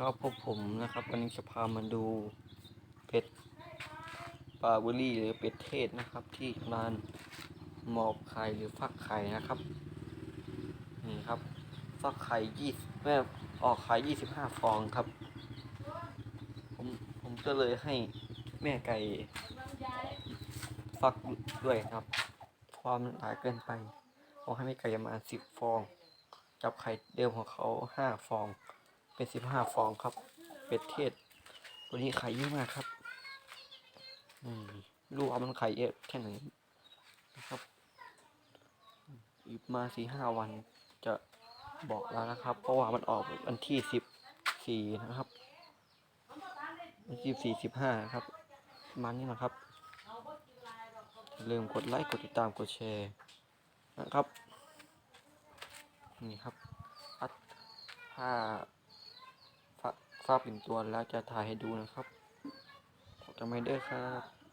ครับพบผมนะครับ วันนี้จะพามาดูเป็ดปลาบุรีหรือเป็ดเทศนะครับ ที่ร้านหมอบไข่หรือฟักไข่นะครับ นี่ครับ ฟักไข่ยี่แม่ออกไข่ยี่สิบห้าฟองครับ ผมผมก็เลยให้แม่ไก่ฟักด้วยครับ ความหลายเกินไปผมให้แม่ไก่ประมาณสิบฟอง จับไข่เดิมของเขาห้าฟอง เป็นสิบห้าฟองครับ เป็ดเทศ ตัวนี้ไข่เยอะมากครับอืมลูกเอามันไข่เยอะแค่ไหนนะครับอีกมาสี่ห้าวันจะบอกแล้วนะครับ เพราะว่ามันออกวันที่สิบสี่นะครับวันที่สี่สิบห้าครับมันนี้นะครับอย่าลืมกดไลค์กดติดตามกดแชร์นะครับ นี่ครับอัดถ้า ทราฟ้าปิ่นตัวแล้วจะถ่ายให้ดูนะครับขอจำไม่ได้ครับ